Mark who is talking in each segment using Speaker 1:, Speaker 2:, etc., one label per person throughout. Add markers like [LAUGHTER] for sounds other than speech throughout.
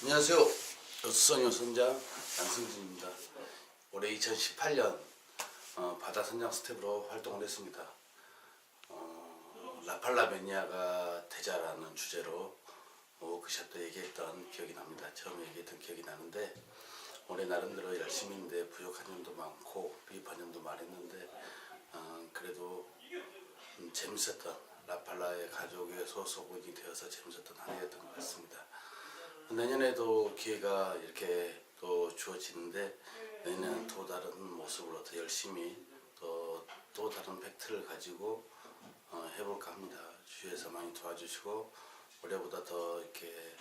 Speaker 1: 안녕하세요. 수선용 선장 양승진입니다. 올해 2018년 어, 바다 선장 스텝으로 활동을 했습니다. 어, 라팔라 매니아가 되자라는 주제로 워크숍 때 얘기했던 기억이 납니다. 처음 얘기했던 기억이 나는데 올해 나름대로 열심히 했는데 부족한 점도 많고 비입한 점도 많았는데 어, 그래도 음, 재밌었던 라팔라의 가족의 소속원이 되어서 재밌었던 한 해였던 것 같습니다. 내년에도 기회가 이렇게 또 주어지는데 내년에는 또 다른 모습으로 더 열심히 또, 또 다른 팩트를 가지고 어, 해볼까 합니다. 주위에서 많이 도와주시고 올해보다 더 이렇게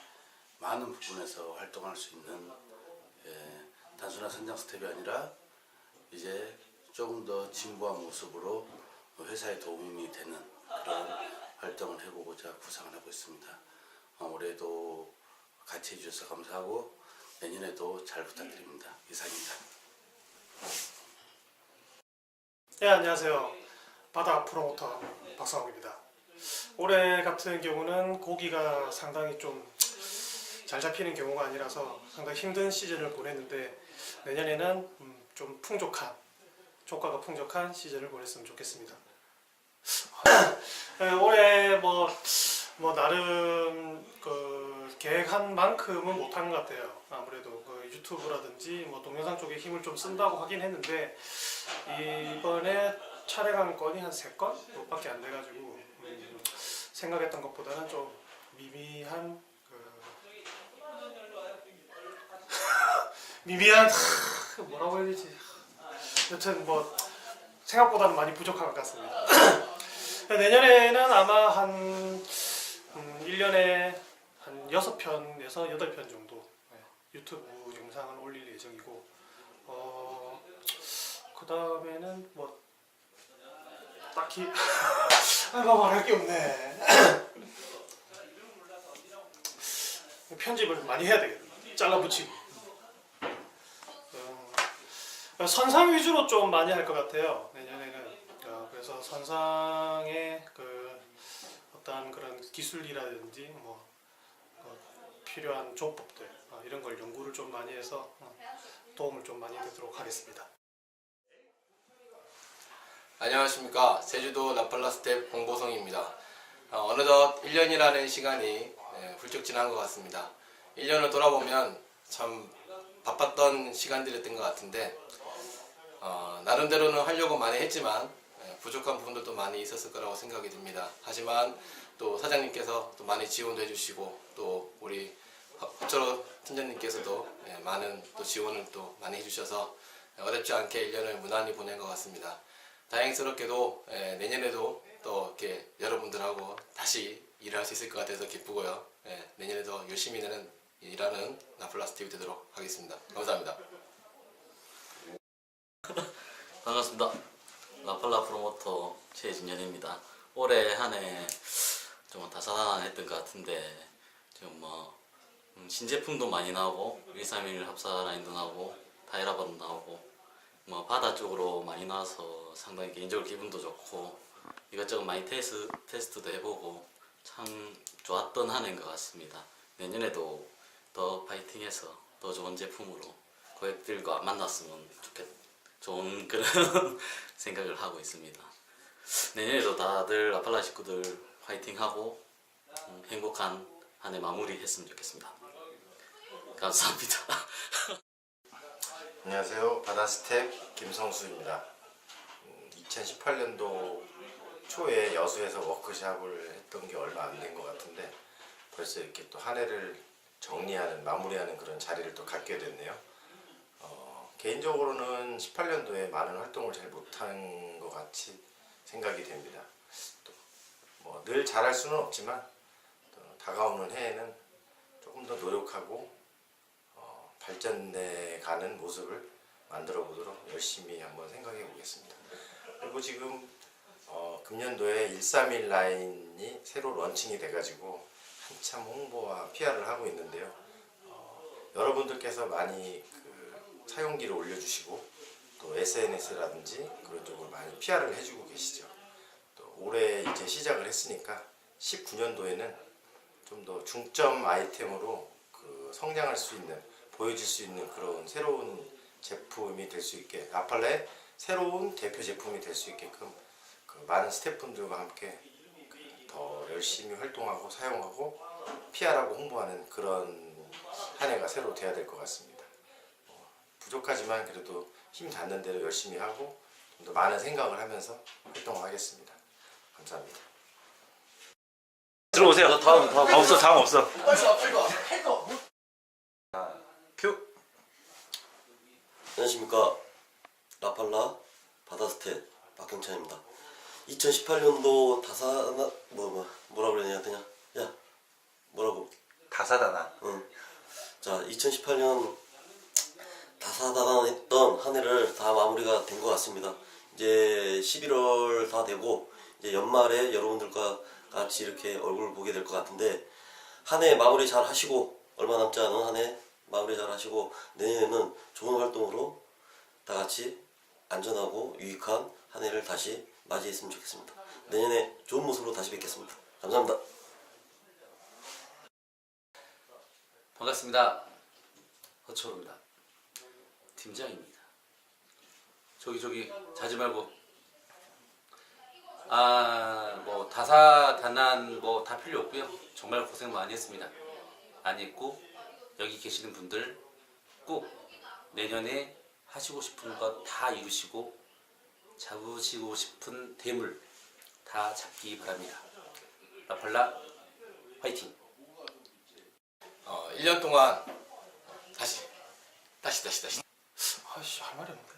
Speaker 1: 많은 부분에서 활동할 수 있는 예, 단순한 선장 스텝이 아니라 이제 조금 더 진부한 모습으로 회사에 도움이 되는 그런 활동을 해보고자 구상을 하고 있습니다. 어, 올해도 같이 해주셔서 감사하고 내년에도 잘 부탁드립니다. 이상입니다.
Speaker 2: 네 안녕하세요 바다 프로모터 박상욱입니다 올해 같은 경우는 고기가 상당히 좀 잘 잡히는 경우가 아니라서 상당히 힘든 시즌을 보냈는데 내년에는 음, 좀 풍족한 조과가 풍족한 시즌을 보냈으면 좋겠습니다 [CLEARS THROAT] 네, 올해 뭐, 뭐 나름 그 계획한 만큼은 못한 것 같아요. 아무래도 그 유튜브라든지 뭐 동영상 쪽에 힘을 좀 쓴다고 하긴 했는데 이번에 촬영한 건이 한 세 건 밖에 안 돼가지고 음, 생각했던 것보다는 좀 미미한 그 [LAUGHS] 미미한 하, 뭐라고 해야 되지? 여튼 뭐 생각보다는 많이 부족한 것 같습니다. [CLEARS THROAT] 내년에는 아마 한 음, 1년에 한 6편에서 8편 정도 네, 유튜브 영상을 올릴 예정이고 어, 그 다음에는 뭐 딱히 [LAUGHS] 아뭐 말할 게 없네. [COUGHS] 편집을 많이 해야 되겠네. 잘라붙이고. 어, 선상 위주로 좀 많이 할 것 같아요 내년에는. 어, 그래서 선상의 그 어떤 그런 기술이라든지 뭐 어, 필요한 조법들 어, 이런 걸 연구를 좀 많이 해서 어, 도움을 좀 많이 되도록 하겠습니다.
Speaker 3: 안녕하십니까. 제주도 라팔라 스텝 공보성입니다. 어, 어느덧 1년이라는 시간이 예, 훌쩍 지난 것 같습니다. 1년을 돌아보면 참 바빴던 시간들이었던 것 같은데 어, 나름대로는 하려고 많이 했지만 예, 부족한 부분들도 많이 있었을 거라고 생각이 듭니다 하지만 또 사장님께서 또 많이 지원도 해주시고 또 우리 허철호 팀장님께서도 예, 많은 또 지원을 또 많이 해주셔서 어렵지 않게 1년을 무난히 보낸 것 같습니다 다행스럽게도 예, 내년에도 또 이렇게 여러분들하고 다시 일을 할 수 있을 것 같아서 기쁘고요. 예, 내년에도 열심히 일하는, 일하는 나플라스 TV 되도록 하겠습니다. 감사합니다.
Speaker 4: 반갑습니다. 라팔라 프로모터 최진현입니다. 올해 한 해 좀 다사다난했던 것 같은데 지금 뭐 음, 신제품도 많이 나오고 131 합사 라인도 나오고 타이라바도 나오고 뭐 바다 쪽으로 많이 나와서 상당히 개인적으로 기분도 좋고 이것저것 많이 테스트, 테스트도 해보고 참 좋았던 한 해인 것 같습니다. 내년에도 더 파이팅해서 더 좋은 제품으로 고객들과 만났으면 좋겠 좋은 그런 [LAUGHS] 생각을 하고 있습니다. 내년에도 다들 라팔라 식구들 화이팅하고 음, 행복한 한 해 마무리했으면 좋겠습니다. 감사합니다. [LAUGHS]
Speaker 5: 안녕하세요. 바다스텝 김성수입니다. 2018년도 초에 여수에서 워크샵을 했던 게 얼마 안 된 것 같은데 벌써 이렇게 또 한 해를 정리하는 마무리하는 그런 자리를 또 갖게 됐네요. 어, 개인적으로는 18년도에 많은 활동을 잘 못한 것 같이 생각이 됩니다. 뭐 늘 잘할 수는 없지만 또 다가오는 해에는 조금 더 노력하고 어, 발전돼 가는 모습을 만들어 보도록 열심히 한번 생각해 보겠습니다. 그리고 지금 어, 금년도에 131 라인이 새로 런칭이 돼가지고 한참 홍보와 PR을 하고 있는데요. 어, 여러분들께서 많이 그 사용기를 올려주시고 또 SNS라든지 그런 쪽으로 많이 PR을 해주고 계시죠. 또 올해 이제 시작을 했으니까 19년도에는 좀 더 중점 아이템으로 그 성장할 수 있는 보여질 수 있는 그런 새로운 제품이 될 수 있게 라팔라의 새로운 대표 제품이 될 수 있게끔 그 많은 스태프분들과 함께 더 열심히 활동하고 사용하고 PR하고 홍보하는 그런 한 해가 새로 돼야 될 것 같습니다. 어, 부족하지만 그래도 힘 닿는 대로 열심히 하고 좀 더 많은 생각을 하면서 활동을 하겠습니다. 감사합니다.
Speaker 6: 들어오세요. 다음 다음 없어 다음 없어. 큐.
Speaker 7: 안녕하십니까 라팔라 바다스테 박경찬입니다 2018년도 다사나 뭐, 뭐 뭐라 그래야 되냐 야 뭐라고
Speaker 6: 다사다난.
Speaker 7: 응. 자 2018년 다사다난했던 한 해를 다 마무리가 된 것 같습니다 이제 11월 다 되고 이제 연말에 여러분들과 같이 이렇게 얼굴 보게 될 것 같은데 한 해 마무리 잘 하시고 얼마 남지 않은 한 해 마무리 잘 하시고 내년에는 좋은 활동으로 다 같이 안전하고 유익한 한 해를 다시 맞이했으면 좋겠습니다. 내년에 좋은 모습으로 다시 뵙겠습니다. 감사합니다.
Speaker 8: 반갑습니다. 허철호입니다. 팀장입니다. 저기 저기 자지 말고 아 뭐 다사다난 뭐 다 필요 없고요. 정말 고생 많이 했습니다. 많이 했고 여기 계시는 분들 꼭 내년에 하시고 싶은 것 다 이루시고 잡으시고 싶은 대물 다 잡기 바랍니다. 라팔라 화이팅!
Speaker 9: 어, 1년 동안 다시 다시 다시 다시
Speaker 2: 아씨 할 말이 없는데.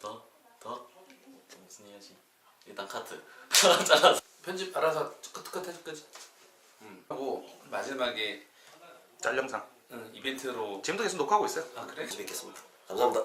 Speaker 8: 더? 더? 무슨 이야지? 일단 카트 [LAUGHS] 잘랐어 편집 알아서 끄트끄트 해줄 거지? 응 하고 마지막에
Speaker 6: 짤 영상.
Speaker 8: 응, 이벤트로
Speaker 6: 지금도 계속 녹화하고 있어요.
Speaker 8: 아 그래?
Speaker 7: 다시 뵙겠습니다. 감사합니다.